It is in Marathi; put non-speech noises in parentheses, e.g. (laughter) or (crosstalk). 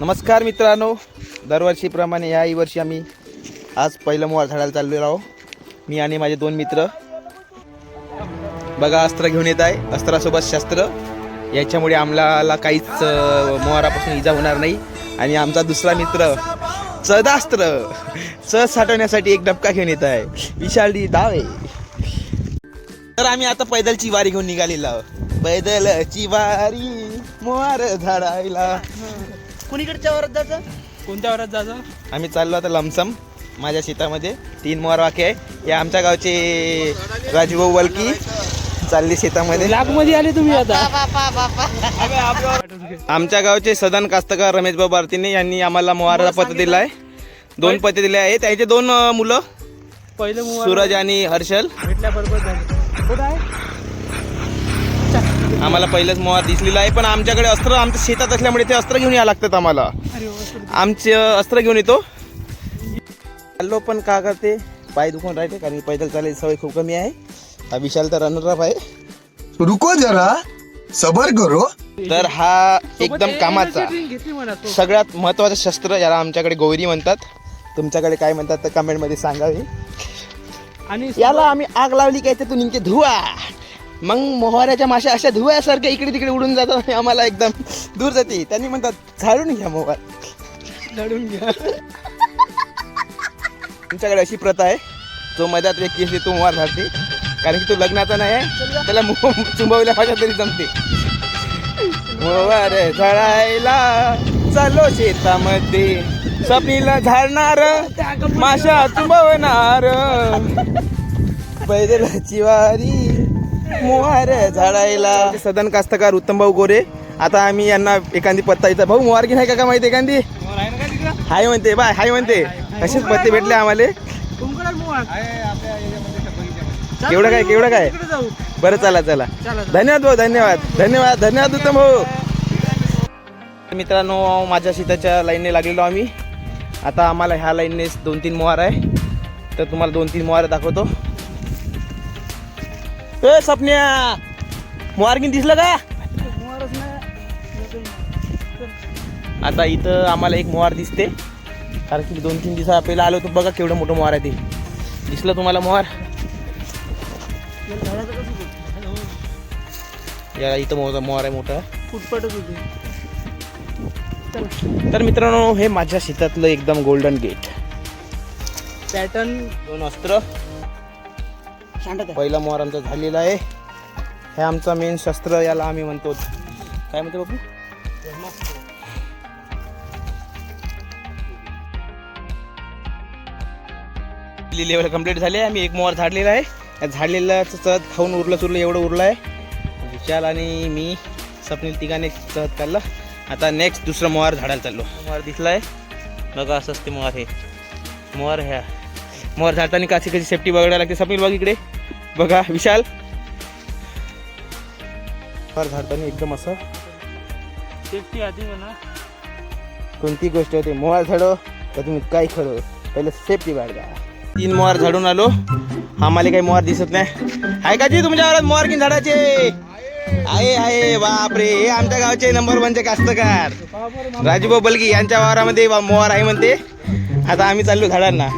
नमस्कार मित्रांनो. दरवर्षीप्रमाणे याही वर्षी आम्ही आज पहिलं मोहर झाडाला चाललेलो आहो मी आणि माझे दोन मित्र. बघा अस्त्र घेऊन येत आहे. अस्त्रासोबत शस्त्र. याच्यामुळे आम्हाला काहीच मोहरापासून इजा होणार नाही. आणि आमचा दुसरा मित्र चदास्त्र चद साठवण्यासाठी एक डबका घेऊन येत आहे. विशालडी आहे तर आम्ही आता पैदलची वारी घेऊन निघालेलो आहोत. पैदलची वारी मोहार झाडायला. कुणीकडच्या वरात जायचं? कोणत्या वरात जायचं? आम्ही चाललो आता लमसम. माझ्या शेतामध्ये तीन मोहर वाके आहे. हे आमच्या गावचे राजभाऊ वलकी चालले शेतामध्ये. लागमध्ये आले तुम्ही आता. आमच्या गावचे सदन कास्तकार रमेश बाबा भारतीने यांनी आम्हाला मोहाराचा पत्र दिला आहे दोन पत्र दिले आहेत. त्याचे दोन मुलं. पहिले सूरज आणि हर्षल. भेटल्या बरोबर झाले. कुठं आहे? आम्हाला पहिलंच मोहार दिसलेला आहे पण आमच्याकडे अस्त्र आमच्या शेतात असल्यामुळे ते अस्त्र घेऊन यावं लागतात आम्हाला. आमचे अस्त्र घेऊन येतो. चाललो पण का करते? पाय दुखून राहते कारण पैदल चालायची सवय खूप कमी आहे. हा विशाल तर रनर आहे. रुको जरा सबर करो. तर हा एकदम कामाचा. तो. सगळ्यात महत्वाचं शस्त्र याला आमच्याकडे गौरी म्हणतात. तुमच्याकडे काय म्हणतात तर कमेंटमध्ये सांगावे. आणि याला आम्ही आग लावली काय त्यातून निघते धुवा. मग मोहऱ्याच्या माशा अशा धुव्यासारख्या इकडे तिकडे उडून जातात आणि आम्हाला एकदम दूर जाते. त्यांनी म्हणतात झाडून घ्या मोहर. लढून घ्या. तुमच्याकडे अशी प्रथा आहे जो मध्यात व्यक्ती असते तो मोहार झाडते. कारण की तो लग्नाचा नाही आहे त्याला चुंबवल्या पाहिजे तरी जमते. मोहार झाडायला चालो शेतामध्ये. स्वप्नीला झाडणार माशा चुंबवणार. (laughs) पैदलाची वारी. मोहार झाडायला. सदन कास्तकार उत्तम भाऊ गोरे. आता आम्ही यांना एखादी पत्ता इथं भाऊ मोहार की नाही का का माहिती एखादी? हाय म्हणते बाय हाय म्हणते. असेच पत्ते भेटले आम्हाला. केवढं काय केवढं काय? बरं चला चला. चला धन्यवाद भाऊ धन्यवाद. धन्यवाद धन्यवाद उत्तम भाऊ. मित्रांनो माझ्या शेताच्या लाईनने लागलेलो आम्ही. आता आम्हाला ह्या लाईनने दोन तीन मोहार आहे. तर तुम्हाला दोन तीन मोहार दाखवतो. ए सपन्या मोहार किन दिसलं का? आता इथं आम्हाला एक मोहार दिसते. कारण की दोन तीन दिवसा पहिला आलो तर बघा केवढं मोठं मोहार आहे ते. दिसलं तुम्हाला मोहार या इथं मोठा मोहार आहे मोठा. फुटपटच होते तर मित्रांनो हे माझ्या शेतातलं एकदम गोल्डन गेट पॅटर्न दोन अस्त्र. पहिला मोहर आमचा झालेला आहे. हे आमचा मेन शस्त्र याला आम्ही म्हणतो. काय म्हणतो बाबू लेवल कंप्लीट झाले आम्ही एक मोहर झाडलेला आहे. या झाडलेला चहत खाऊन उरलं चुरलं एवढं उरलं आहे विशाल आणि मी स्वप्नील तिघाने चहत काढलं आता नेक्स्ट दुसरं मोहर झाडायला चाललो. मोहर दिसला आहे बघा असं असते मोहर हे. मोहर ह्या. मोहार झाडताना कशी कशी सेफ्टी बघायला लागते. स्वप्नील बघ इकडे. बघा विशाल. मोहार झाडताना एकदम असं. सेफ्टी आधी म्हणा. कोणती गोष्ट होते? मोहार झाडो. तर तुम्ही काय खरं? पहिलं सेफ्टी बाळगा तीन मोहार झाडून आलो. आम्हाला काही मोहार दिसत नाही. आहे का जी तुमच्या घरात मोहार किन झाडाचे? आहे आहे. बापरे हे आमच्या गावचे नंबर वनचे कास्तकार. राजूभाऊ बलगी यांच्या वावरामध्ये मोहार आहे म्हणते. आता आम्ही चाललो झाडांना.